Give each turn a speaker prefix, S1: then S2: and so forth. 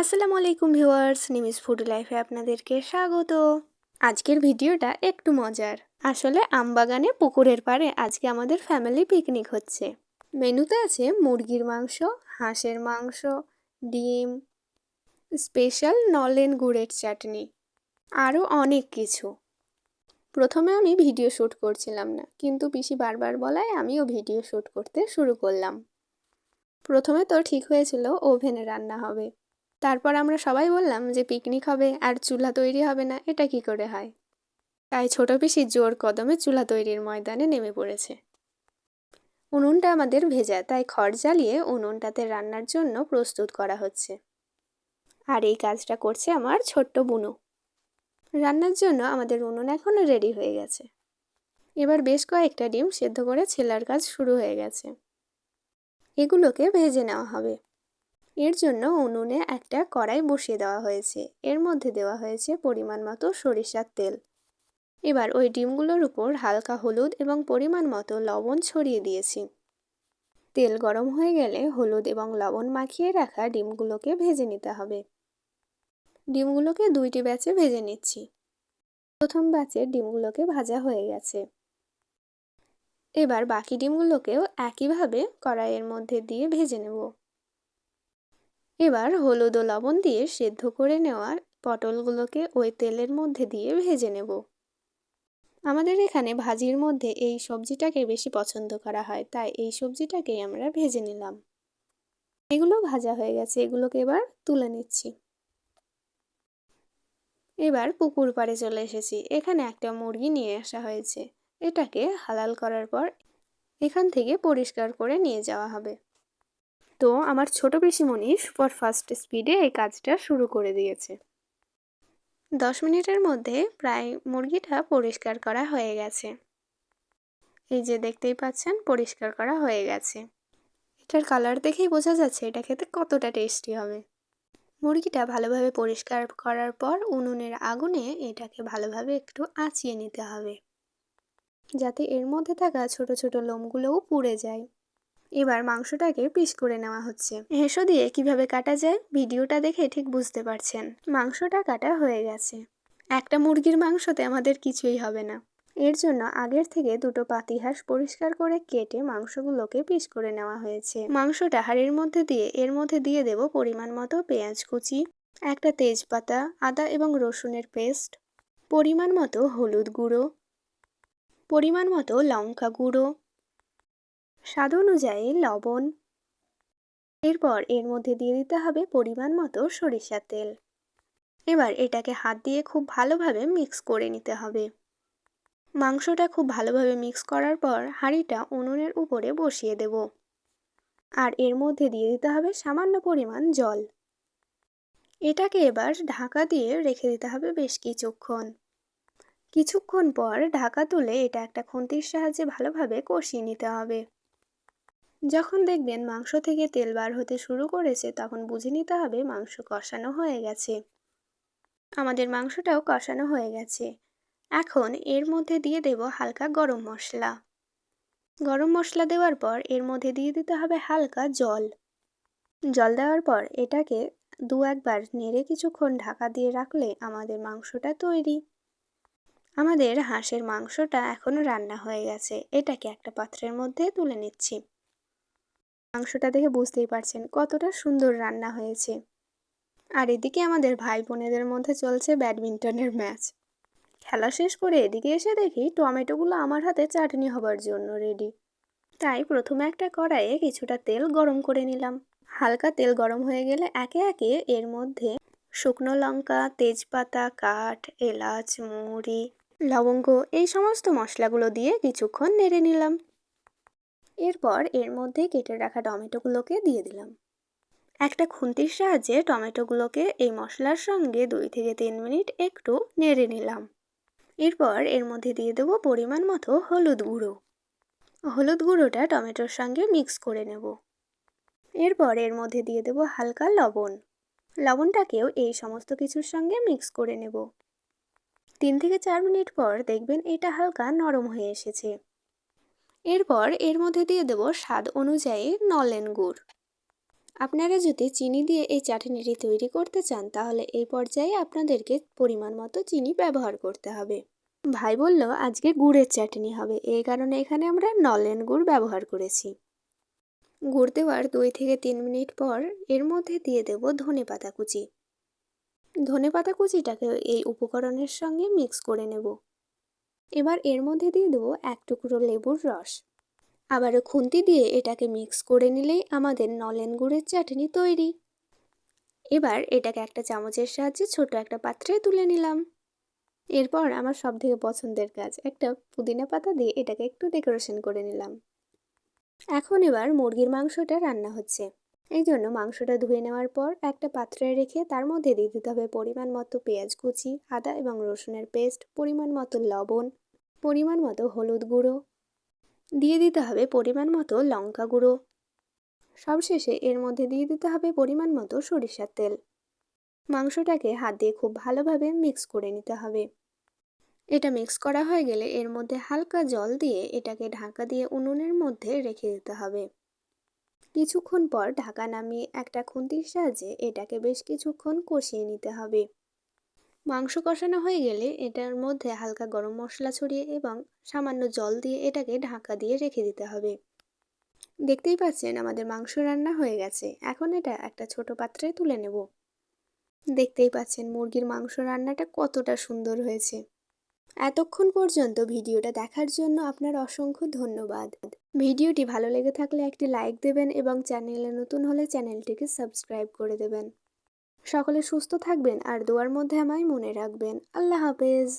S1: আসসালামু আলাইকুম viewers, নিমিস food লাইফে আপনাদেরকে স্বাগত। আজকের ভিডিওটা একটু মজার। আসলে আমবাগানে পুকুরের পাড়ে আজকে আমাদের ফ্যামিলি পিকনিক হচ্ছে। মেনুতে আছে মুরগির মাংস, হাঁসের মাংস, ডিম স্পেশাল নলেন গুড়ের চাটনি, আরও অনেক কিছু। প্রথমে আমি ভিডিও শ্যুট করছিলাম না, কিন্তু পিসি বারবার বলায় আমিও ভিডিও শ্যুট করতে শুরু করলাম। প্রথমে তো ঠিক হয়েছিল, ওভেনে রান্না হবে। তারপর আমরা সবাই বললাম যে পিকনিক হবে আর চুলা তৈরি হবে না, এটা কি করে হয়? তাই ছোট পিসি জোর কদমে চুলা তৈরির ময়দানে নেমে পড়েছে। উনুনটা আমাদের ভেজা, তাই খড় জ্বালিয়ে উনুনটাতে রান্নার জন্য প্রস্তুত করা হচ্ছে। আর এই কাজটা করছে আমার ছোট্ট বুনু। রান্নার জন্য আমাদের উনুন এখনও রেডি হয়ে গেছে। এবার বেশ কয়েকটা ডিম সেদ্ধ করে ছেলার কাজ শুরু হয়ে গেছে। এগুলোকে ভেজে নেওয়া হবে। এর জন্য উনুনে একটা কড়াই বসিয়ে দেওয়া হয়েছে। এর মধ্যে দেওয়া হয়েছে পরিমাণ মতো সরিষার তেল। এবার ওই ডিমগুলোর উপর হালকা হলুদ এবং পরিমাণ মতো লবণ ছড়িয়ে দিয়েছি। তেল গরম হয়ে গেলে হলুদ এবং লবণ মাখিয়ে রাখা ডিমগুলোকে ভেজে নিতে হবে। ডিমগুলোকে দুইটি ব্যাচে ভেজে নিচ্ছি। প্রথম ব্যাচের ডিমগুলোকে ভাজা হয়ে গেছে। এবার বাকি ডিমগুলোকেও একইভাবে কড়াইয়ের মধ্যে দিয়ে ভেজে নেব। এবার হলুদ ও লবণ দিয়ে সেদ্ধ করে নেওয়ার পটলগুলোকে ওই তেলের মধ্যে দিয়ে ভেজে নেব। আমাদের এখানে ভাজির মধ্যে এই সবজিটাকে বেশি পছন্দ করা হয়, তাই এই সবজিটাকেই আমরা ভেজে নিলাম। এগুলো ভাজা হয়ে গেছে, এগুলোকে এবার তুলে নিচ্ছি। এবার পুকুর পাড়ে চলে এসেছি, এখানে একটা মুরগি নিয়ে আসা হয়েছে, এটাকে হালাল করার পর এখান থেকে পরিষ্কার করে নিয়ে যাওয়া হবে। তো আমার ছোট পিসিমণি সুপার ফাস্ট স্পিডে এই কাজটা শুরু করে দিয়েছে। দশ মিনিটের মধ্যে প্রায় মুরগিটা পরিষ্কার করা হয়ে গেছে। এই যে দেখতেই পাচ্ছেন, পরিষ্কার করা হয়ে গেছে। এটার কালার দেখেই বোঝা যাচ্ছে এটা খেতে কতটা টেস্টি হবে। মুরগিটা ভালোভাবে পরিষ্কার করার পর উনুনের আগুনে এটাকে ভালোভাবে একটু আঁচিয়ে নিতে হবে। যাতে এর মধ্যে থাকা ছোট ছোট লোমগুলোও পুড়ে যায়। এবার মাংসটাকে পিস করে নেওয়া হচ্ছে। হেঁসো দিয়ে কীভাবে কাটা যায় ভিডিওটা দেখে ঠিক বুঝতে পারছেন। মাংসটা কাটা হয়ে গেছে। একটা মুরগির মাংসতে আমাদের কিছুই হবে না। এর জন্য আগের থেকে দুটো পাতিহাঁস পরিষ্কার করে কেটে মাংসগুলোকে পিস করে নেওয়া হয়েছে। মাংসটা হাড়ির মধ্যে দিয়ে, এর মধ্যে দিয়ে দেব পরিমাণ মতো পেঁয়াজ কুচি, একটা তেজপাতা, আদা এবং রসুনের পেস্ট, পরিমাণ মতো হলুদ গুঁড়ো, পরিমাণ মতো লঙ্কা গুঁড়ো স্বাদ অনুযায়ী লবণ। এরপর এর মধ্যে দিয়ে দিতে হবে পরিমাণ মতো সরিষার তেল। এবার এটাকে হাত দিয়ে খুব ভালোভাবে মিক্স করে নিতে হবে। মাংসটা খুব ভালোভাবে মিক্স করার পর হাঁড়িটা উনুনের উপরে বসিয়ে দেব। আর এর মধ্যে দিয়ে দিতে হবে সামান্য পরিমাণ জল। এটাকে এবার ঢাকা দিয়ে রেখে দিতে হবে বেশ কিছুক্ষণ। কিছুক্ষণ পর ঢাকা তুলে এটা একটা খুন্তির সাহায্যে ভালোভাবে কষিয়ে নিতে হবে। যখন দেখবেন মাংস থেকে তেল বার হতে শুরু করেছে, তখন বুঝে নিতে হবে মাংস কষানো হয়ে গেছে। আমাদের মাংসটাও কষানো হয়ে গেছে। এখন এর মধ্যে দিয়ে দেব হালকা গরম মশলা। গরম মশলা দেওয়ার পর এর মধ্যে দিয়ে দিতে হবে হালকা জল। জল দেওয়ার পর এটাকে দু একবার নেড়ে কিছুক্ষণ ঢাকা দিয়ে রাখলে আমাদের মাংসটা তৈরি। আমাদের হাঁসের মাংসটা এখনও রান্না হয়ে গেছে। এটাকে একটা পাত্রের মধ্যে তুলে নিচ্ছি। মাংসটা দেখে বুঝতেই পারছেন কতটা সুন্দর রান্না হয়েছে। আর এদিকে আমাদের ভাই বোনেদের মধ্যে চলছে ব্যাডমিন্টনের ম্যাচ। খেলা শেষ করে এদিকে এসে দেখি টমেটোগুলো আমার হাতে চাটনি হবার জন্য রেডি তাই প্রথমে একটা কড়াইয়ে কিছুটা তেল গরম করে নিলাম। হালকা তেল গরম হয়ে গেলে একে একে এর মধ্যে শুকনো লঙ্কা, তেজপাতা, কাঠ, এলাচ, মুড়ি, লবঙ্গ এই সমস্ত মশলাগুলো দিয়ে কিছুক্ষণ নেড়ে নিলাম। এরপর এর মধ্যে কেটে রাখা টমেটোগুলোকে দিয়ে দিলাম। একটা খুন্তির সাহায্যে টমেটোগুলোকে এই মশলার সঙ্গে দুই থেকে তিন মিনিট একটু নেড়ে নিলাম। এরপর এর মধ্যে দিয়ে দেবো পরিমাণ মতো হলুদ গুঁড়ো। হলুদ গুঁড়োটা টমেটোর সঙ্গে মিক্স করে নেব। এরপর এর মধ্যে দিয়ে দেবো হালকা লবণ। লবণটাকেও এই সমস্ত কিছুর সঙ্গে মিক্স করে নেব। তিন থেকে চার মিনিট পর দেখবেন এটা হালকা নরম হয়ে এসেছে। এরপর এর মধ্যে দিয়ে দেব স্বাদ অনুযায়ী নলেন গুড়। আপনারা যদি চিনি দিয়ে এই চাটনিটি তৈরি করতে চান, তাহলে এই পর্যায়ে আপনাদেরকে পরিমাণ মতো চিনি ব্যবহার করতে হবে। ভাই বলল, আজকে গুড়ের চাটনি হবে। এই কারণে এখানে আমরা নলেন গুড় ব্যবহার করেছি। গুড় দেওয়ার দুই থেকে তিন মিনিট পর এর মধ্যে দিয়ে দেব ধনে পাতা কুচি। ধনে পাতা কুচিটাকে এই উপকরণের সঙ্গে মিক্স করে নেব। এবার এর মধ্যে দিয়ে দেবো এক টুকরো লেবুর রস। আবারও খুন্তি দিয়ে এটাকে মিক্স করে নিলেই আমাদের নলেন গুড়ের চাটনি তৈরি। এবার এটাকে একটা চামচের সাহায্যে ছোট একটা পাত্রে তুলে নিলাম। এরপর আমার সব থেকে পছন্দের কাজ, একটা পুদিনা পাতা দিয়ে এটাকে একটু ডেকোরেশন করে নিলাম। এখন এবার মুরগির মাংসটা রান্না হচ্ছে। এই জন্য মাংসটা ধুয়ে নেওয়ার পর একটা পাত্রে রেখে তার মধ্যে দিয়ে দিতে হবে পরিমাণ মতো পেঁয়াজ কুচি, আদা এবং রসুনের পেস্ট, পরিমাণ মতো লবণ, পরিমাণ মতো হলুদ গুঁড়ো। দিয়ে দিতে হবে পরিমাণ মতো লঙ্কা গুঁড়ো। সবশেষে এর মধ্যে দিয়ে দিতে হবে পরিমাণ মতো সরিষার তেল। মাংসটাকে হাত দিয়ে খুব ভালোভাবে মিক্স করে নিতে হবে। এটা মিক্স করা হয়ে গেলে এর মধ্যে হালকা জল দিয়ে এটাকে ঢাকা দিয়ে উনুনের মধ্যে রেখে দিতে হবে। কিছুক্ষণ পর ঢাকা নামিয়ে একটা খুন্তির সাহায্যে এটাকে বেশ কিছুক্ষণ কষিয়ে নিতে হবে। মাংস কষানো হয়ে গেলে এটার মধ্যে হালকা গরম মশলা ছড়িয়ে এবং সামান্য জল দিয়ে এটাকে ঢাকা দিয়ে রেখে দিতে হবে। দেখতেই পাচ্ছেন আমাদের মাংস রান্না হয়ে গেছে। এখন এটা একটা ছোট পাত্রে তুলে নেব। দেখতেই পাচ্ছেন মুরগির মাংস রান্নাটা কতটা সুন্দর হয়েছে। এতক্ষণ পর্যন্ত ভিডিওটা দেখার জন্য আপনার অসংখ্য ধন্যবাদ। ভিডিওটি ভালো লেগে থাকলে একটি লাইক দেবেন এবং চ্যানেলে নতুন হলে চ্যানেলটিকে সাবস্ক্রাইব করে দেবেন। সকলে সুস্থ থাকবেন আর দোয়ার মধ্যে আমায় মনে রাখবেন। আল্লাহ হাফেজ।